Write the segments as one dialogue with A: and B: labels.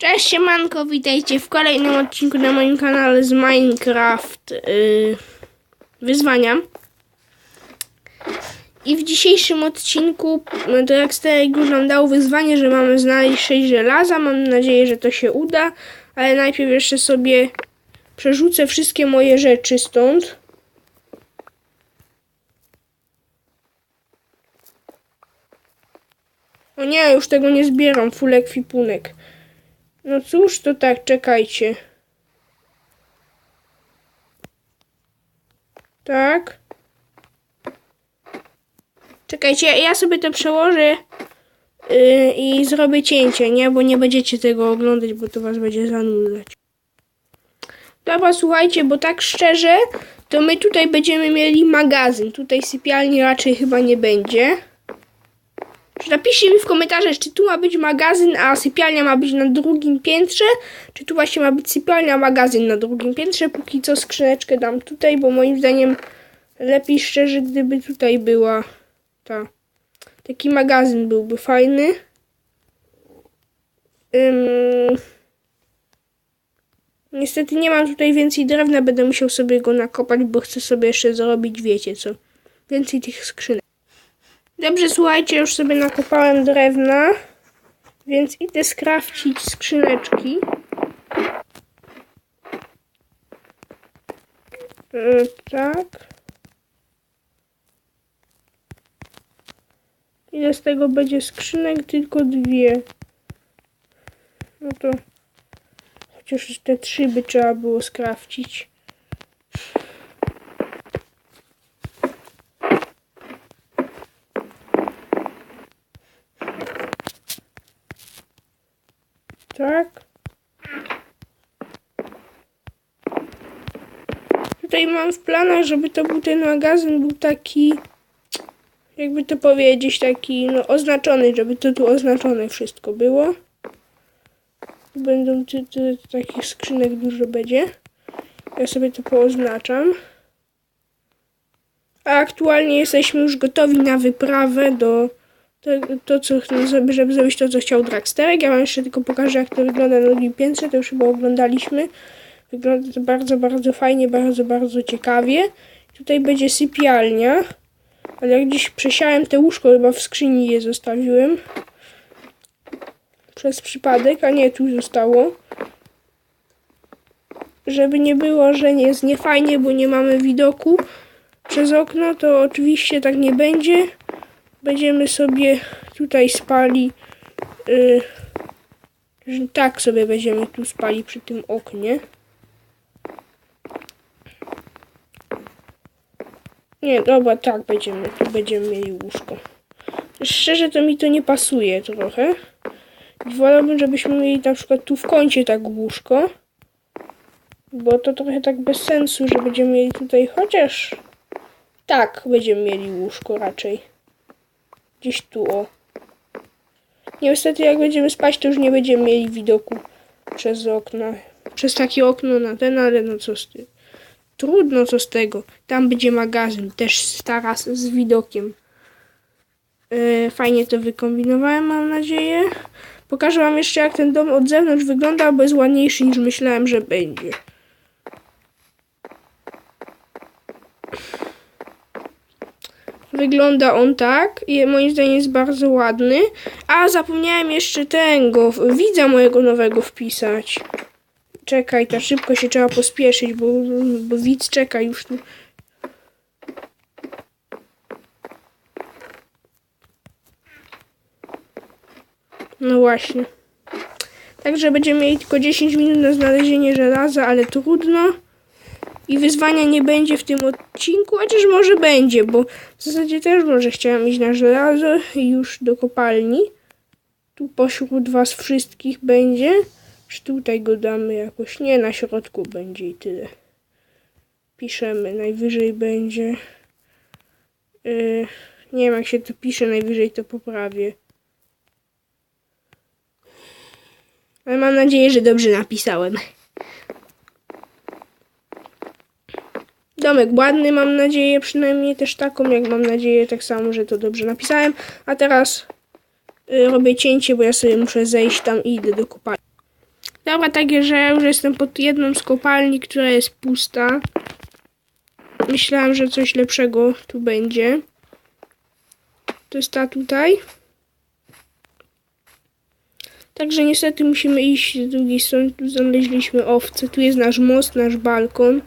A: Cześć siemanko, witajcie w kolejnym odcinku na moim kanale z Minecraft yy, wyzwania. I w dzisiejszym odcinku yy, Dragster już nam dał wyzwanie, że mamy znaleźć 6 żelaza. Mam nadzieję, że to się uda, ale najpierw jeszcze sobie przerzucę wszystkie moje rzeczy stąd. O nie, już tego nie zbieram, full ekwipunek. No cóż, to tak, czekajcie. Tak. Czekajcie, ja sobie to przełożę yy, i zrobię cięcie, nie? Bo nie będziecie tego oglądać, bo to was będzie zanudzać. Dobra, słuchajcie, bo tak szczerze, to my tutaj będziemy mieli magazyn. Tutaj sypialni raczej chyba nie będzie. Napiszcie mi w komentarzach, czy tu ma być magazyn, a sypialnia ma być na drugim piętrze, czy tu właśnie ma być sypialnia, a magazyn na drugim piętrze. Póki co skrzyneczkę dam tutaj, bo moim zdaniem lepiej szczerze, gdyby tutaj była ta. Taki magazyn byłby fajny. Ym... Niestety nie mam tutaj więcej drewna, będę musiał sobie go nakopać, bo chcę sobie jeszcze zrobić, wiecie co, więcej tych skrzynek. Dobrze, słuchajcie, już sobie nakopałem drewna, więc idę skrawcić skrzyneczki. E, tak. Ile z tego będzie skrzynek? Tylko dwie. No to chociaż te trzy by trzeba było skrawcić. Tak. Tutaj mam w planach, żeby to był ten magazyn, był taki, jakby to powiedzieć, taki no, oznaczony, żeby to tu oznaczone wszystko było. Będą ty, ty, takich skrzynek dużo będzie. Ja sobie to pooznaczam. A aktualnie jesteśmy już gotowi na wyprawę do to, to co, żeby, żeby zrobić to, co chciał Dragsterek. Ja wam jeszcze tylko pokażę, jak to wygląda na drugim piętrze. To już chyba oglądaliśmy. Wygląda to bardzo, bardzo fajnie, bardzo, bardzo ciekawie. Tutaj będzie sypialnia. Ale jak dziś przesiałem te łóżko, chyba w skrzyni je zostawiłem. Przez przypadek, a nie, tu zostało. Żeby nie było, że nie jest niefajnie, bo nie mamy widoku przez okno, to oczywiście tak nie będzie będziemy sobie tutaj spali. Yy, tak sobie będziemy tu spali przy tym oknie. Nie, dobra, tak będziemy, tu będziemy mieli łóżko. Szczerze to mi to nie pasuje trochę. Wolałbym, żebyśmy mieli na przykład tu w kącie tak łóżko. Bo to trochę tak bez sensu, że będziemy mieli tutaj chociaż... Tak, będziemy mieli łóżko raczej. Gdzieś tu, o. Niestety, jak będziemy spać, to już nie będziemy mieli widoku przez okno. Przez takie okno na ten, ale no co z tym. Trudno co z tego. Tam będzie magazyn, też stara z, widokiem. Yy, fajnie to wykombinowałem, mam nadzieję. Pokażę wam jeszcze, jak ten dom od zewnątrz wygląda, bo jest ładniejszy niż myślałem, że będzie. Wygląda on tak moim zdaniem jest bardzo ładny. A zapomniałem jeszcze tego, widza mojego nowego wpisać. Czekaj, ta szybko się trzeba pospieszyć, bo, bo widz czeka już tu. No właśnie. Także będziemy mieli tylko 10 minut na znalezienie żelaza, ale trudno. I wyzwania nie będzie w tym odcinku, chociaż może będzie, bo w zasadzie też może chciałam iść na żelazo już do kopalni. Tu pośród was wszystkich będzie. Czy tutaj go damy jakoś? Nie, na środku będzie i tyle. Piszemy, najwyżej będzie. Yy, nie wiem jak się to pisze, najwyżej to poprawię. Ale mam nadzieję, że dobrze napisałem. Domek ładny, mam nadzieję, przynajmniej też taką, jak mam nadzieję, tak samo, że to dobrze napisałem. A teraz y, robię cięcie, bo ja sobie muszę zejść tam i idę do kopalni. Dobra, takie, że ja już jestem pod jedną z kopalni, która jest pusta. Myślałam, że coś lepszego tu będzie. To jest ta tutaj. Także niestety musimy iść z drugiej strony. Tu znaleźliśmy owce. Tu jest nasz most, nasz balkon.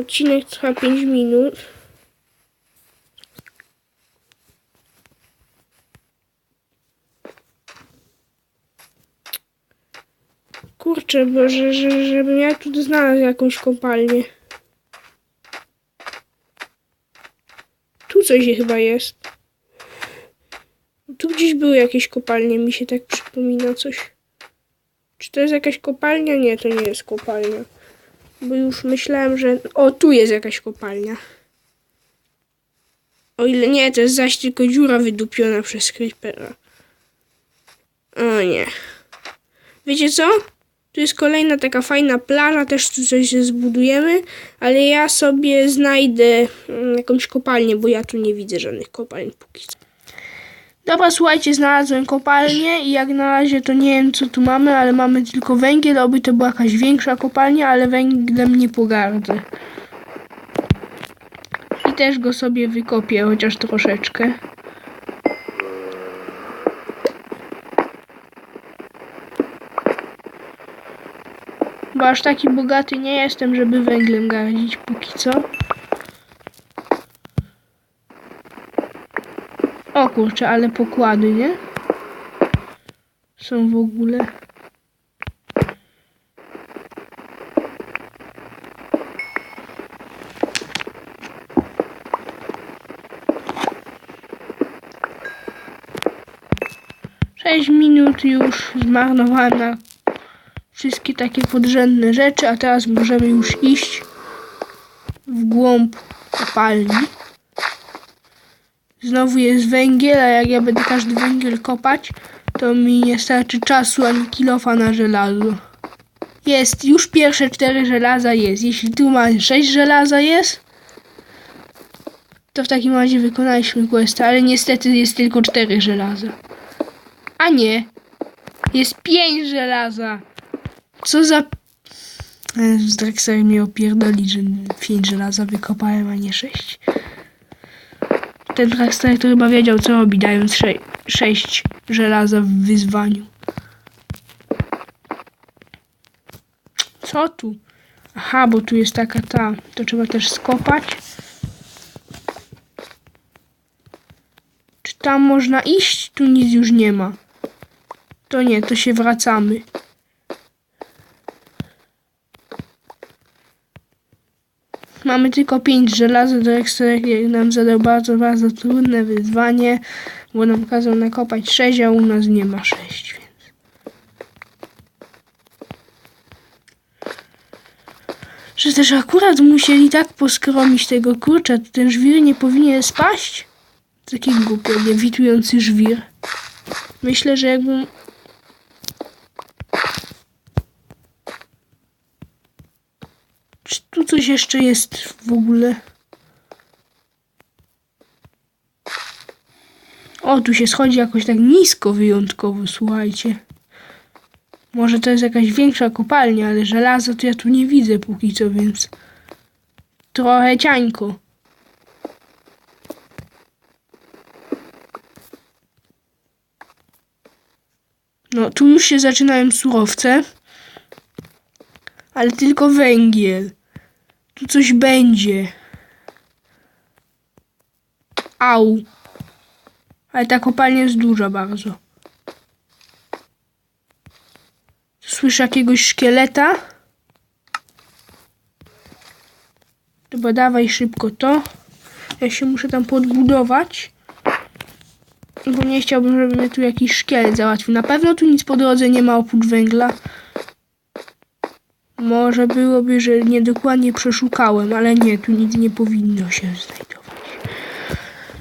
A: Odcinek trwa 5 minut. Kurczę, bo że, że, żebym ja tu znalazł jakąś kopalnię. Tu coś chyba jest. Tu gdzieś były jakieś kopalnie, mi się tak przypomina coś. Czy to jest jakaś kopalnia? Nie, to nie jest kopalnia. Bo już myślałem, że... O, tu jest jakaś kopalnia. O ile nie, to jest zaś tylko dziura wydupiona przez creepera. O nie. Wiecie co? Tu jest kolejna taka fajna plaża, też tu coś zbudujemy, ale ja sobie znajdę mm, jakąś kopalnię, bo ja tu nie widzę żadnych kopalń póki co. Dobra, słuchajcie, znalazłem kopalnię i jak na razie to nie wiem co tu mamy, ale mamy tylko węgiel, oby to była jakaś większa kopalnia, ale węglem nie pogardzę. I też go sobie wykopię, chociaż troszeczkę. Bo aż taki bogaty nie jestem, żeby węglem gardzić póki co. kurczę, ale pokłady, nie? Są w ogóle. Sześć minut już zmarnowałem na wszystkie takie podrzędne rzeczy, a teraz możemy już iść w głąb kopalni. Znowu jest węgiel, a jak ja będę każdy węgiel kopać, to mi nie starczy czasu ani kilofa na żelazo. Jest, już pierwsze cztery żelaza jest. Jeśli tu ma sześć żelaza jest, to w takim razie wykonaliśmy quest, ale niestety jest tylko cztery żelaza. A nie, jest pięć żelaza. Co za... Z Drexler mnie opierdoli, że pięć żelaza wykopałem, a nie sześć ten Traxter to chyba wiedział co robi, dając sze sześć żelaza w wyzwaniu. Co tu? Aha, bo tu jest taka ta. To trzeba też skopać. Czy tam można iść? Tu nic już nie ma. To nie, to się wracamy. Mamy tylko 5 żelaza, do ekstrakcji nam zadał bardzo, bardzo trudne wyzwanie, bo nam kazał nakopać 6, a u nas nie ma 6, więc... Że też akurat musieli tak poskromić tego kurcza, to ten żwir nie powinien spaść? Taki głupio, lewitujący żwir. Myślę, że jakbym Czy tu coś jeszcze jest w ogóle? O, tu się schodzi jakoś tak nisko wyjątkowo, słuchajcie. Może to jest jakaś większa kopalnia, ale żelaza to ja tu nie widzę póki co, więc trochę ciańko. No, tu już się zaczynają surowce, ale tylko węgiel. Tu coś będzie. Au. Ale ta kopalnia jest duża bardzo. Słyszę jakiegoś szkieleta. Dobra, dawaj szybko to. Ja się muszę tam podbudować. Bo nie chciałbym, żeby mnie tu jakiś szkielet załatwił. Na pewno tu nic po drodze nie ma oprócz węgla. Może byłoby, że niedokładnie przeszukałem, ale nie, tu nic nie powinno się znajdować.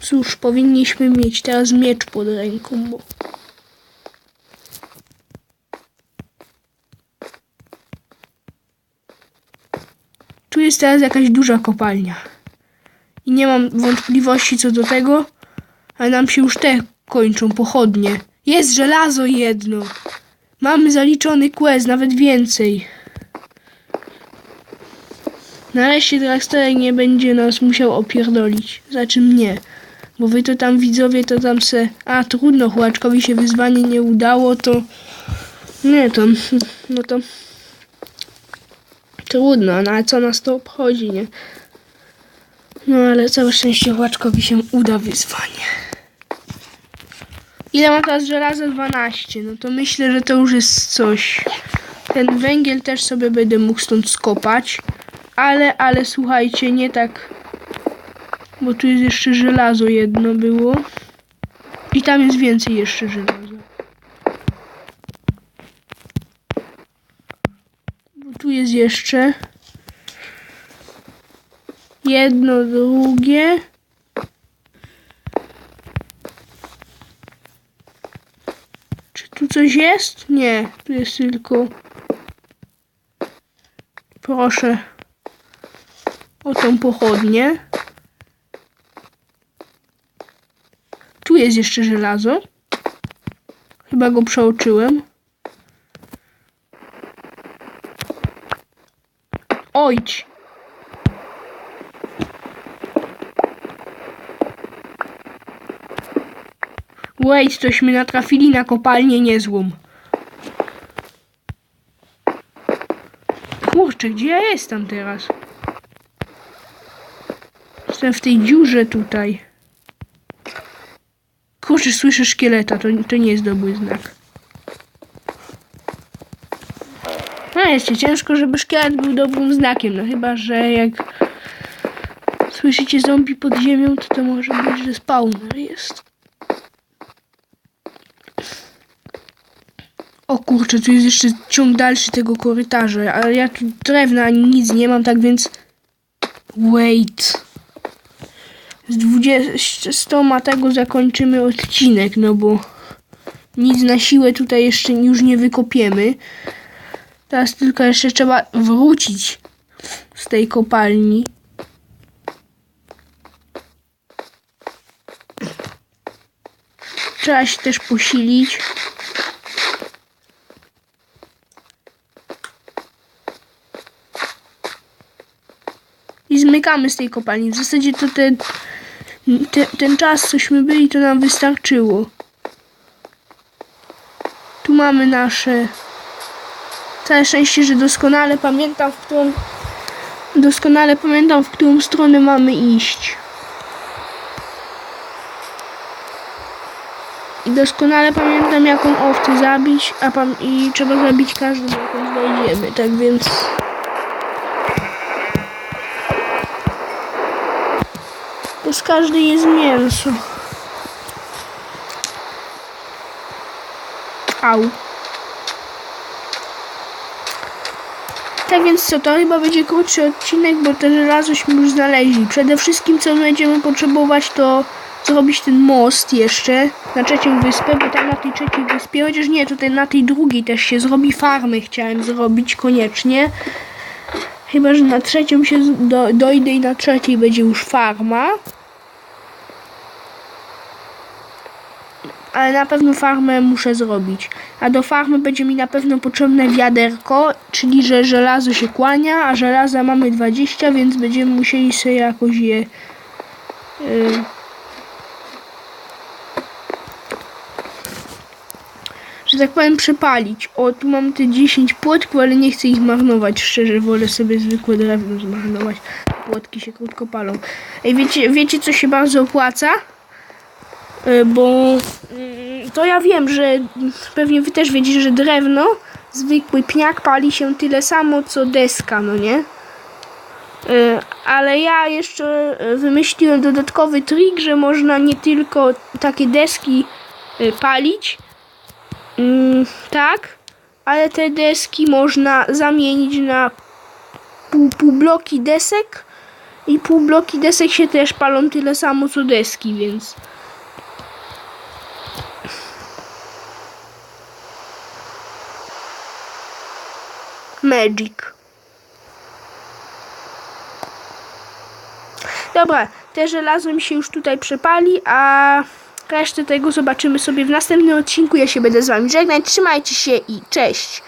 A: Cóż, powinniśmy mieć teraz miecz pod ręką, bo... Tu jest teraz jakaś duża kopalnia. I nie mam wątpliwości co do tego, ale nam się już te kończą pochodnie. Jest żelazo jedno. Mamy zaliczony quest, nawet więcej. Nareszcie Dragsterek nie będzie nas musiał opierdolić. Znaczy mnie. Bo wy to tam widzowie to tam se... A trudno, chłopaczkowi się wyzwanie nie udało, to... Nie, to... No to... Trudno, no ale co nas to obchodzi, nie? No ale całe szczęście chłopaczkowi się uda wyzwanie. Ile ma teraz żelaza? 12. No to myślę, że to już jest coś. Ten węgiel też sobie będę mógł stąd skopać. Ale, ale słuchajcie, nie tak. Bo tu jest jeszcze żelazo jedno było. I tam jest więcej jeszcze żelaza. Bo tu jest jeszcze. Jedno, drugie. Czy tu coś jest? Nie, tu jest tylko. Proszę o tą pochodnię. Tu jest jeszcze żelazo. Chyba go przeoczyłem. Ojdź! Wait, tośmy natrafili na kopalnię niezłą. Kurczę, gdzie ja jestem teraz? Jestem w tej dziurze tutaj. Kurczę, słyszę szkieleta, to, to nie jest dobry znak. No jeszcze ciężko, żeby szkielet był dobrym znakiem, no chyba, że jak słyszycie zombie pod ziemią, to to może być, że spawner jest. O kurczę, tu jest jeszcze ciąg dalszy tego korytarza, ale ja tu drewna ani nic nie mam, tak więc... Wait. Z 20 tego zakończymy odcinek, no bo nic na siłę tutaj jeszcze już nie wykopiemy. Teraz tylko jeszcze trzeba wrócić z tej kopalni. Trzeba się też posilić. I zmykamy z tej kopalni. W zasadzie to te, ten czas, cośmy byli, to nam wystarczyło. Tu mamy nasze... Całe szczęście, że doskonale pamiętam, w którą... Doskonale pamiętam, w którą stronę mamy iść. I doskonale pamiętam, jaką owcę zabić, a i trzeba zabić każdą, jaką znajdziemy. Tak więc... z każdej jest mięso. Au. Tak więc co, to chyba będzie krótszy odcinek, bo te żelazośmy już znaleźli. Przede wszystkim co będziemy potrzebować to zrobić ten most jeszcze na trzecią wyspę, bo tam na tej trzeciej wyspie, chociaż nie, tutaj na tej drugiej też się zrobi farmy chciałem zrobić koniecznie. Chyba, że na trzecią się do, dojdę i na trzeciej będzie już farma. Ale na pewno farmę muszę zrobić. A do farmy będzie mi na pewno potrzebne wiaderko, czyli że żelazo się kłania, a żelaza mamy 20, więc będziemy musieli sobie jakoś je... Yy, że tak powiem przepalić. O, tu mam te 10 płotków, ale nie chcę ich marnować. Szczerze, wolę sobie zwykłe drewno zmarnować. Płotki się krótko palą. Ej, wiecie, wiecie co się bardzo opłaca? Y, Bo mm, to ja wiem, że pewnie wy też wiecie, że drewno, zwykły pniak pali się tyle samo co deska, no nie? Y, Ale ja jeszcze y, wymyśliłem dodatkowy trik, że można nie tylko takie deski palić, Mm, tak, ale te deski można zamienić na pół, pół bloki desek i pół bloki desek się też palą tyle samo co deski, więc Magic. Dobra, te żelazo mi się już tutaj przepali, a Resztę tego zobaczymy sobie w następnym odcinku. Ja się będę z wami żegnać. Trzymajcie się i cześć!